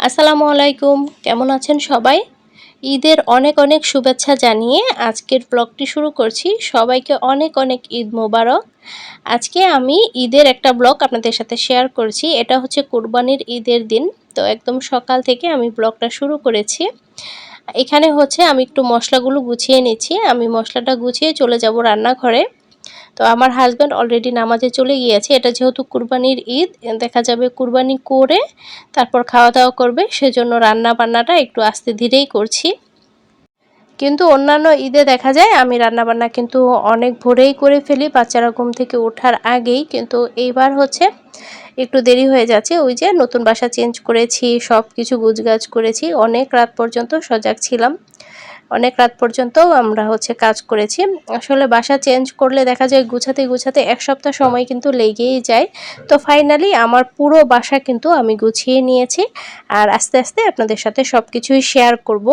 আসসালামু আলাইকুম। কেমন আছেন সবাই? ঈদের অনেক অনেক শুভেচ্ছা জানিয়ে আজকের ব্লগটি শুরু করছি। সবাইকে অনেক অনেক ঈদ মোবারক। আজকে আমি ঈদের একটা ব্লগ আপনাদের সাথে শেয়ার করছি। এটা হচ্ছে কুরবানির ঈদের দিন। তো একদম সকাল থেকে আমি ব্লগটা শুরু করেছি। এখানে হচ্ছে আমি একটু মশলাগুলো গুছিয়ে নিচ্ছি। আমি মশলাটা গুছিয়ে চলে যাব রান্নাঘরে। তো আমার হাজব্যান্ড অলরেডি নামাজে চলে গিয়েছে। এটা যেহেতু কুরবানির ঈদ, দেখা যাবে কুরবানি করে তারপর খাওয়া দাওয়া করবে, সেজন্য রান্না বান্নাটা একটু আস্তে ধীরেই করছি। কিন্তু অন্যান্য ঈদে দেখা যায়, আমি রান্নাবান্না কিন্তু অনেক ভোরেই করে ফেলি, বাচ্চারা ঘুম থেকে ওঠার আগেই। কিন্তু এইবার হচ্ছে একটু দেরি হয়ে যাচ্ছে, ওই যে নতুন বাসা চেঞ্জ করেছি সব কিছু গুজগাছ করেছি, অনেক রাত পর্যন্ত সজাগ ছিলাম। অনেক রাত পর্যন্ত আমরা হচ্ছে কাজ করেছি। আসলে বাসা চেঞ্জ করলে দেখা যায় গুছাতে গুছাতে এক সপ্তাহ সময় কিন্তু লেগেই যায়। তো ফাইনালি আমার পুরো বাসা কিন্তু আমি গুছিয়ে নিয়েছি আর আস্তে আস্তে আপনাদের সাথে সব কিছুই শেয়ার করব।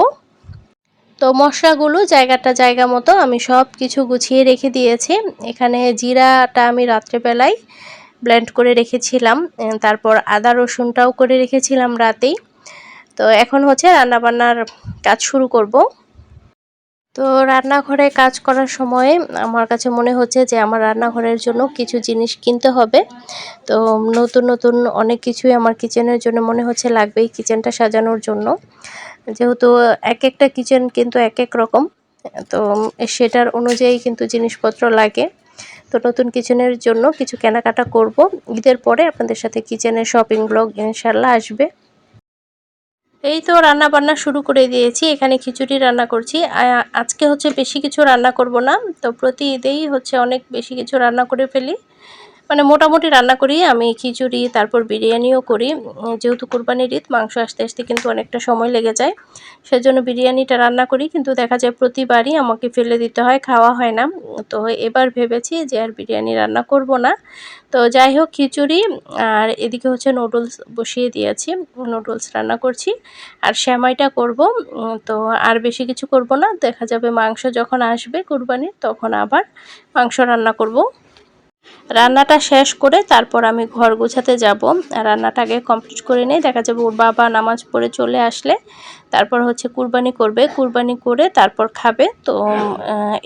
তো মশলাগুলো জায়গাটা জায়গা মতো আমি সব কিছু গুছিয়ে রেখে দিয়েছি। এখানে জিরাটা আমি রাত্রেবেলায় ব্লেন্ড করে রেখেছিলাম। তারপর আদা রসুনটাও করে রেখেছিলাম রাতেই। তো এখন হচ্ছে রান্নাবান্নার কাজ শুরু করব। তো রান্নাঘরে কাজ করার সময় আমার কাছে মনে হচ্ছে যে আমার রান্নাঘরের জন্য কিছু জিনিস কিনতে হবে। তো নতুন নতুন অনেক কিছুই আমার কিচেনের জন্য মনে হচ্ছে লাগবেই কিচেনটা সাজানোর জন্য। যেহেতু এক একটা কিচেন কিন্তু এক এক রকম, তো সেটার অনুযায়ী কিন্তু জিনিসপত্র লাগে। তো নতুন কিচেনের জন্য কিছু কেনাকাটা করব। ঈদের পরে আপনাদের সাথে কিচেনের শপিং ব্লগ ইনশাল্লাহ আসবে। এই তো রান্না বান্না শুরু করে দিয়েছি, এখানে খিচুড়ি রান্না করছি। আজকে হচ্ছে বেশি কিছু রান্না করব না, তো প্রতি ঈদেই হচ্ছে অনেক বেশি কিছু রান্না করে ফেলি। মানে মোটামুটি রান্না করি, আমি খিচুড়ি, তারপর বিরিয়ানিও করি। যেহেতু কুরবানির ঈদ, মাংস আসতে আসতে কিন্তু অনেকটা সময় লেগে যায়। সেজন্য বিরিয়ানিটা রান্না করি, কিন্তু দেখা যায় প্রতিবারই আমাকে ফেলে দিতে হয়, খাওয়া হয় না। তো এবার ভেবেছি যে আর বিরিয়ানি রান্না করব না। তো যাই হোক, খিচুড়ি আর এদিকে হচ্ছে নুডলস বসিয়ে দিয়েছি। নুডলস রান্না করছি আর শ্যামাইটা করব। তো আর বেশি কিছু করব না। দেখা যাবে মাংস যখন আসবে কুরবানির, তখন আবার মাংস রান্না করব। রান্নাটা শেষ করে তারপর আমি ঘর গোছাতে যাব। রান্নাটা আগে কমপ্লিট করে নেই দেখা যাবে ওর বাবা নামাজ পড়ে চলে আসলে তারপর হচ্ছে কুরবানি করবে। কুরবানি করে তারপর খাবে। তো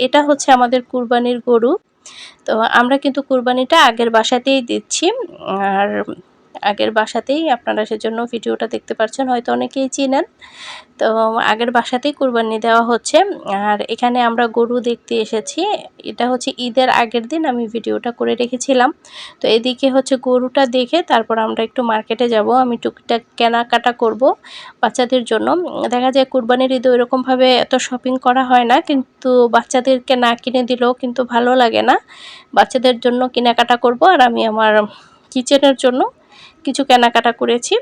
এটা হচ্ছে আমাদের কুরবানির গরু। তো আমরা কিন্তু কুরবানিটা আগের বাসাতেই দিচ্ছি। আর আগের বাসাতেই আপনারা সেজন্য ভিডিওটা দেখতে পাচ্ছেন হয়তো অনেকেই চিনেন। তো আগের বাসাতেই কুরবানি দেওয়া হচ্ছে। আর এখানে আমরা গরু দেখতে এসেছি। এটা হচ্ছে ঈদের আগের দিন আমি ভিডিওটা করে রেখেছিলাম। তো এদিকে হচ্ছে গরুটা দেখে তারপর আমরা একটু মার্কেটে যাব। আমি টুকটাক কেনাকাটা করব বাচ্চাদের জন্য। দেখা যায় কুরবানির ঈদে ওইরকমভাবে এত শপিং করা হয় না, কিন্তু বাচ্চাদেরকে না কিনে দিলেও কিন্তু ভালো লাগে না। বাচ্চাদের জন্য কেনাকাটা করব। আর আমি আমার কিচেনের জন্য কিছু কেনাকাটা করেছি,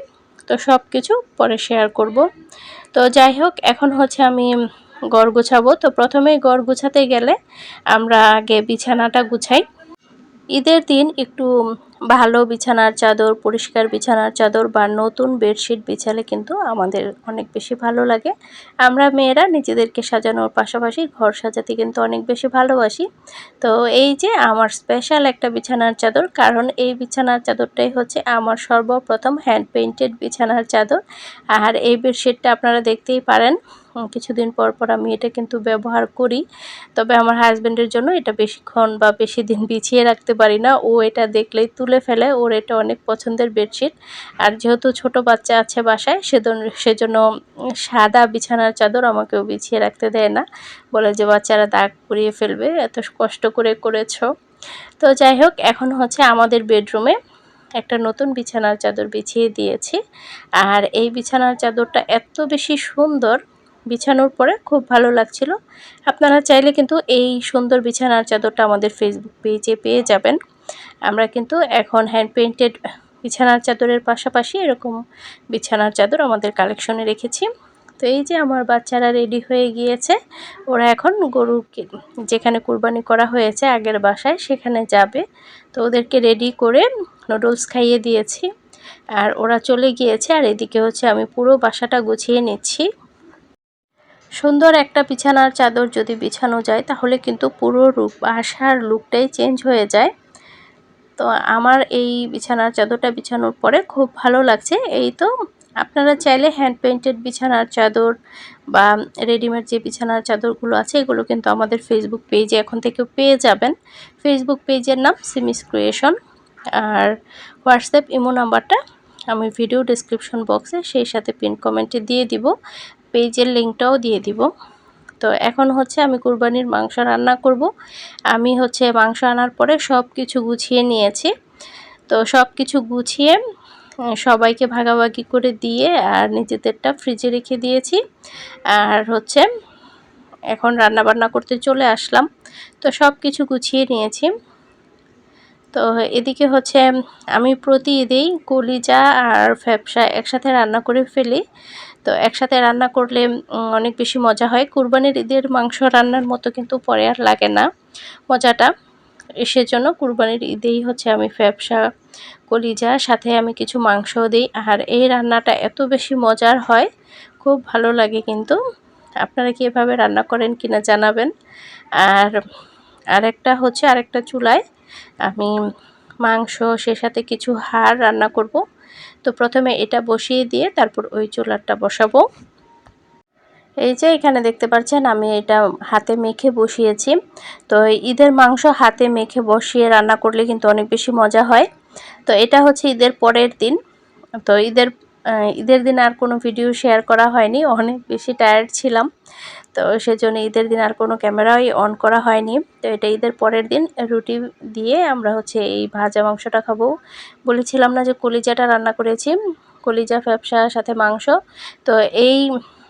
তো সব কিছু পরে শেয়ার করব। তো যাই হোক, এখন হচ্ছে আমি গড় গুছাবো। তো প্রথমেই গড় গুছাতে গেলে আমরা আগে বিছানাটা গুছাই। ঈদের দিন একটু ভালো বিছানার চাদর, পরিষ্কার বিছানার চাদর বা নতুন বেডশিট বিছালে কিন্তু আমাদের অনেক বেশি ভালো লাগে। আমরা মেয়েরা নিজেদেরকে সাজানোর পাশাপাশি ঘর সাজাতে কিন্তু অনেক বেশি ভালোবাসি। তো এই যে আমার স্পেশাল একটা বিছানার চাদর, কারণ এই বিছানার চাদরটাই হচ্ছে আমার সর্বপ্রথম হ্যান্ড পেইন্টেড বিছানার চাদর। আর এই বেডশিটটা আপনারা দেখতেই পারেন। কিছুদিন পর পর আমি এটা কিন্তু ব্যবহার করি। তবে আমার হাজব্যান্ডের জন্য এটা বেশিক্ষণ বা বেশি দিন বিছিয়ে রাখতে পারি না। ও এটা দেখলেই তুলে ফেলে। ওর এটা অনেক পছন্দের বেডশিট। আর যেহেতু ছোট বাচ্চা আছে বাসায় সেজন্য সাদা বিছানার চাদর আমাকেও বিছিয়ে রাখতে দেয় না। বলে যে, বাচ্চারা দাগ পুড়িয়ে ফেলবে, এত কষ্ট করে করেছ। তো যাই হোক, এখন হচ্ছে আমাদের বেডরুমে একটা নতুন বিছানার চাদর বিছিয়ে দিয়েছি। আর এই বিছানার চাদরটা এত বেশি সুন্দর বিছানোর পরে খুব ভালো লাগছিল। আপনারা চাইলে কিন্তু এই সুন্দর বিছানার চাদরটা আমাদের ফেসবুক পেজে পেয়ে যাবেন। আমরা কিন্তু এখন হ্যান্ড পেন্টেড বিছানার চাদরের পাশাপাশি এরকম বিছানার চাদর আমাদের কালেকশনে রেখেছি। তো এই যে আমার বাচ্চারা রেডি হয়ে গিয়েছে, ওরা এখন গরু যেখানে কুরবানি করা হয়েছে আগের বাসায় সেখানে যাবে। তো ওদেরকে রেডি করে নুডলস খাইয়ে দিয়েছি। আর ওরা চলে গিয়েছে আর এদিকে হচ্ছে আমি পুরো বাসাটা গুছিয়ে নিচ্ছি। সুন্দর একটা বিছানার চাদর যদি বিছানো যায়, তাহলে কিন্তু পুরো রূপ আশার লুকটাই চেঞ্জ হয়ে যায়। তো আমার এই বিছানার চাদরটা বিছানোর পরে খুব ভালো লাগছে। এই তো আপনারা চাইলে হ্যান্ড পেইন্টেড বিছানার চাদর বা রেডিমেড যে বিছানার চাদরগুলো আছে, এগুলো কিন্তু আমাদের ফেসবুক পেজে এখন থেকে পেয়ে যাবেন। ফেসবুক পেজের নাম সিমিস ক্রিয়েশন আর হোয়াটসঅ্যাপ ইমো নাম্বারটা আমি ভিডিও ডিসক্রিপশন বক্সে সেই সাথে পিন কমেন্টে দিয়ে দিব। পেজের লিঙ্কটাও দিয়ে দিব। তো এখন হচ্ছে আমি কুরবানির মাংস রান্না করব। আমি হচ্ছে মাংস আনার পরে সব কিছু গুছিয়ে নিয়েছি। তো সব কিছু গুছিয়ে সবাইকে ভাগাভাগি করে দিয়ে আর নিজেদেরটা ফ্রিজে রেখে দিয়েছি। আর হচ্ছে এখন রান্না বান্না করতে চলে আসলাম। তো সব কিছু গুছিয়ে নিয়েছি। তো এদিকে হচ্ছে, আমি প্রতি ঈদেই কলিজা আর ফ্যাপসা একসাথে রান্না করে ফেলি। তো একসাথে রান্না করলে অনেক বেশি মজা হয়। কুরবানির ঈদের মাংস রান্নার মতো কিন্তু পরে আর লাগে না মজাটা। সেজন্য কুরবানির ঈদেই হচ্ছে আমি ফ্যাপসা, কলিজা, সাথে আমি কিছু মাংস দিই। আর এই রান্নাটা এত বেশি মজার হয়, খুব ভালো লাগে কিন্তু। আপনারা কি এভাবে রান্না করেন কিনা জানাবেন। আর আরেকটা হচ্ছে, আরেকটা চুলায় আমি মাংস, সে সাথে কিছু হাড় রান্না করব। তো প্রথমে এটা বসিয়ে দিয়ে তারপর ওই চুলারটা বসাবো। এই যে এখানে দেখতে পাচ্ছেন, আমি এটা হাতে মেখে বসিয়েছি। তো ঈদের মাংস হাতে মেখে বসিয়ে রান্না করলে কিন্তু অনেক বেশি মজা হয়। তো এটা হচ্ছে ঈদের পরের দিন। তো ঈদের ঈদের দিন আর কোনো ভিডিও শেয়ার করা হয়নি। অনেক বেশি টায়ার্ড ছিলাম। তো সেজন্য ঈদের দিন আর কোনো ক্যামেরাই অন করা হয়নি। তো এটা ঈদের পরের দিন। রুটি দিয়ে আমরা হচ্ছে এই ভাজা মাংসটা খাব। বলেছিলাম না যে কলিজাটা রান্না করেছি। কলিজা, ফ্যাপসা, সাথে মাংস। তো এই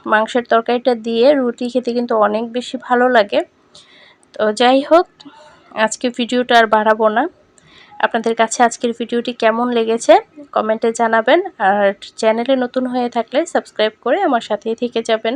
মাংসের তরকারিটা দিয়ে রুটি খেতে কিন্তু অনেক বেশি ভালো লাগে। তো যাই হোক, আজকে ভিডিওটা আর বাড়াবো না। আপনাদের কাছে আজকের ভিডিওটি কেমন লেগেছে কমেন্টে জানাবেন আর চ্যানেলে নতুন হয়ে থাকলে সাবস্ক্রাইব করে আমার সাথেই থেকে যাবেন।